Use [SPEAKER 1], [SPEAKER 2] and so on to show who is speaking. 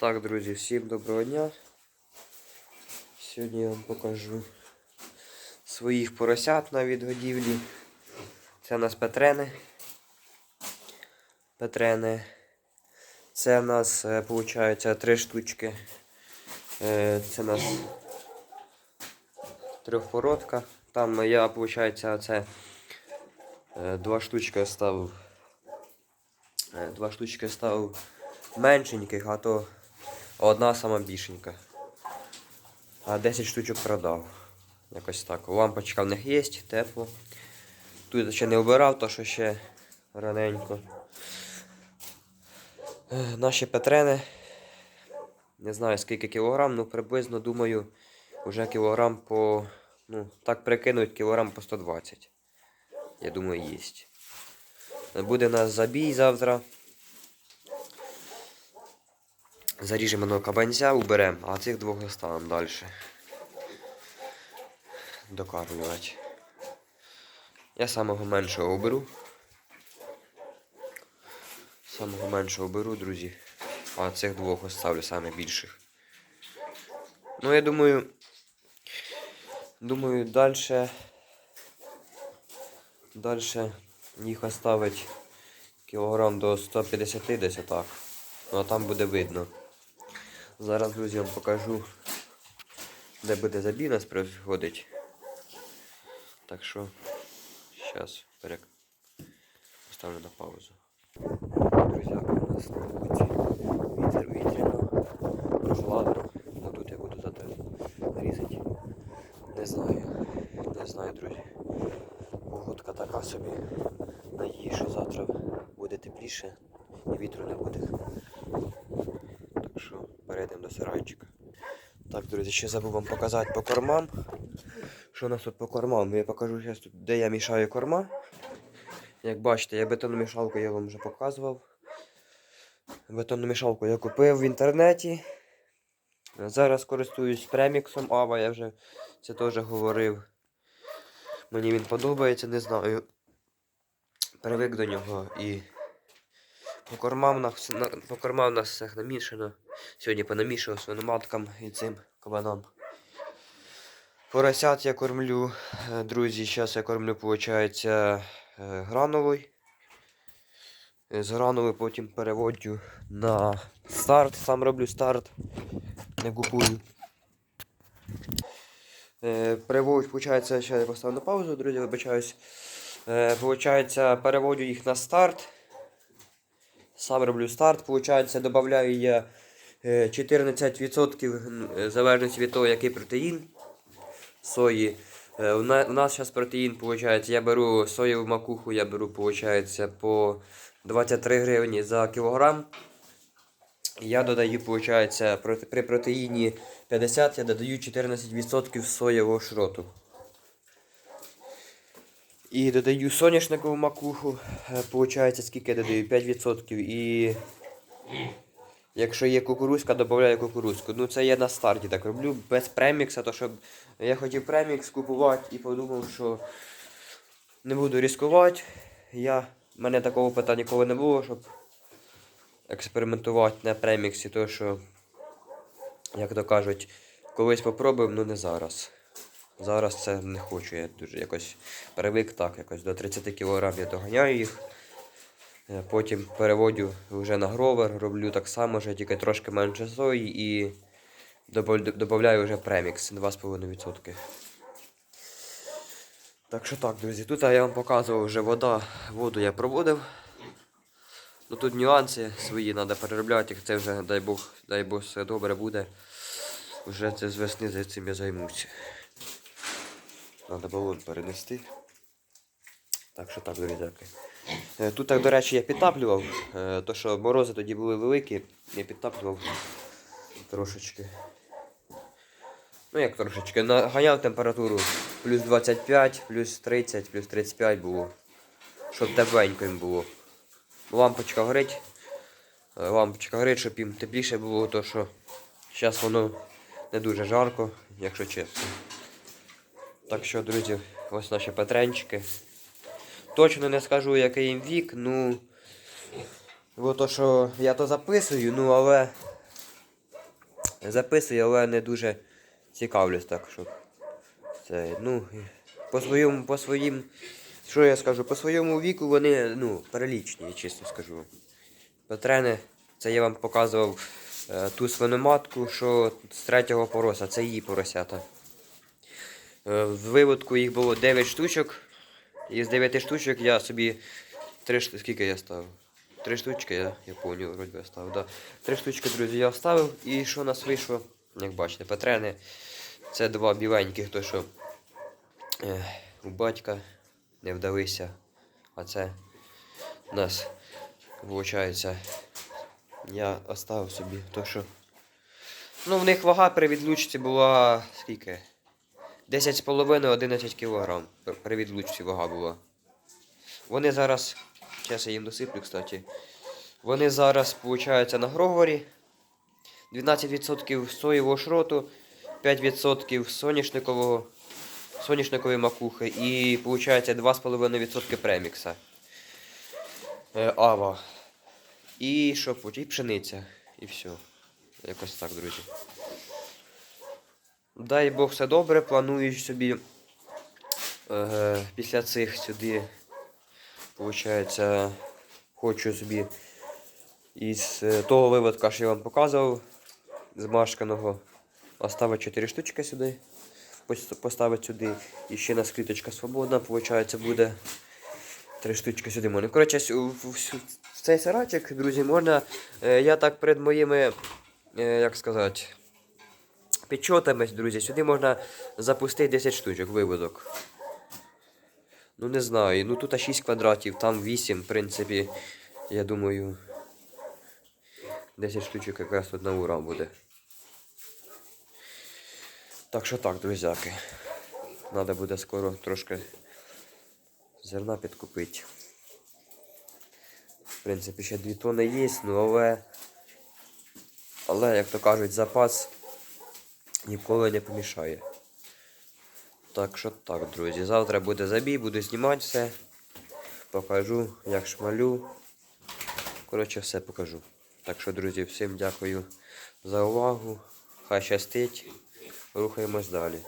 [SPEAKER 1] Так, друзі, всім доброго дня. Сьогодні я вам покажу своїх поросят на відгодівлі. Це у нас петрени. Петрени. Це у нас, виходить, три штучки. Е, Це у нас трьохпородка. Там я, виходить, це е, два штучки ставив. Е, Два штучки ставив меншеньких, а то одна сама більшенька. А 10 штучок продав. Якось так. Лампочка в них є, тепло. Тут ще не обирав, то що ще раненько. Е, Наші петрени. Не знаю скільки кілограм, ну приблизно думаю, вже кілограм по. Ну, так прикинуть, кілограм по 120. Я думаю, є. Буде у нас забій завтра. Заріжемо на кабанця, уберемо, а цих двох оставимо далі. Докармлювати. Я самого меншого оберу. Самого меншого беру, друзі. А цих двох оставлю саме більших. Ну, я думаю. Думаю, далі. Далі їх оставить кілограм до 150 десь отак. Ну а там буде видно. Зараз, друзі, вам покажу, де буде забій нас приходить. Так що, зараз перек... поставлю на паузу. Друзяки, у нас на вітер вітряно, прохладно. Ну тут я буду зате різати. Не знаю, не знаю, друзі. Погодка така собі. Надію, що завтра буде тепліше і вітру не буде. Перейдемо до сарайчика. Так, друзі, ще забув вам показати по кормам. Що у нас тут по кормам? Я покажу зараз тут, де я мішаю корма. Як бачите, я бетонну мішалку я вам вже показував. Бетонну мішалку я купив в інтернеті. Зараз користуюсь преміксом Ава, я вже це теж говорив. Мені він подобається, не знаю. Привик до нього і по нас, на- по кормам у намішано. Сьогодні понамішував свиноматкам і цим кабанам. Поросят я кормлю, е, друзі, зараз я кормлю, виходить, грановою. Е, З гранової потім переводжу на старт, сам роблю старт, не купую. Е, Переводь, виходить, ще я поставив на паузу, друзі, вибачаюсь. Е, Получається, переводжу їх на старт. Сам роблю старт, получається, додаю я е, 14% м, е, в залежності від того, який протеїн сої. Е, У нас зараз протеїн, виходить, я беру соєву макуху, я беру, виходить, по 23 гривні за кілограм. Я додаю, виходить, при протеїні 50 я додаю 14% соєвого шроту. І додаю соняшникову макуху, е, виходить, скільки я додаю? 5%. І якщо є кукурузка, додаю кукурузку. Ну це я на старті так роблю, без премікса, то щоб я хотів премікс купувати і подумав, що не буду ризикувати. Я, в мене такого питання ніколи не було, щоб експериментувати на преміксі, то що, як то кажуть, колись попробуємо, ну не зараз. Зараз це не хочу. Я дуже якось привик так, якось до 30 кг я доганяю їх. Е, Потім переводю вже на гровер, роблю так само, вже тільки трошки менше сої і додаю вже премікс 2,5%. Так що так, друзі, тут я вам показував вже вода, воду я проводив. Ну тут нюанси свої треба переробляти, це вже, дай Бог, дай Бог, все добре буде. Вже це з весни за цим я займуся. Треба балон перенести. Так що так, друзяки. Е, Тут, так, до речі, я підтаплював, е, то що морози тоді були великі, я підтаплював трошечки. Ну як трошечки, наганяв температуру плюс 25, плюс 30, плюс 35 було. Щоб тепленько їм було. Лампочка горить. Е, Лампочка горить, щоб їм тепліше було, то що зараз воно не дуже жарко, якщо чесно. Так що, друзі, ось наші патренчики. Точно не скажу, який їм вік, ну. Бо то, що я то записую, ну але записую, але не дуже цікавлюсь так, що це, ну, по своєму, по своїм, що я скажу, по своєму віку вони, ну, перелічні, чесно скажу. Петрени, це я вам показував е, ту свиноматку, що з третього пороса, це її поросята. Е, в виводку їх було 9 штучок. І з 9 штучок я собі три штуки, скільки я ставив? Три штучки, я, я пам'ятаю, вроді ставив, да. Три штучки, друзі, я вставив. І що у нас вийшло? Як бачите, петрени. Це два біленьких, то що е, у батька не вдалися. А це у нас, виходить, я оставив собі то, що. Ну, в них вага при відлучці була скільки? 10,5-11 кг при відлучці вага була. Вони зараз, зараз я їм досиплю, кстати. Вони зараз, виходить, на Грогорі. 12% соєвого шроту, 5% соняшникового, соняшникової макухи і, виходить, 2,5% премікса. Е, ава. І що? І пшениця. І все. Якось так, друзі. Дай Бог все добре, планую собі е, після цих сюди, виходить, хочу собі із е, того виводка, що я вам показував, змашканого, оставити 4 штучки сюди, поставити сюди. І ще нас кліточка свободна, виходить, буде 3 штучки сюди можна. Коротше, в цей сарачик, друзі, можна, е, я так перед моїми, е, як сказати, підчотами, друзі, сюди можна запустити 10 штучок, виводок. Ну не знаю, ну тут 6 квадратів, там 8, в принципі, я думаю, 10 штучок якраз тут на ура буде. Так що так, друзяки. Надо буде скоро трошки зерна підкупити. В принципі, ще 2 тони є, ну але, як то кажуть, запас ніколи не помішає. Так що так, друзі. Завтра буде забій, буду знімати все. Покажу, як шмалю. Коротше, все покажу. Так що, друзі, всім дякую за увагу. Хай щастить. Рухаємось далі.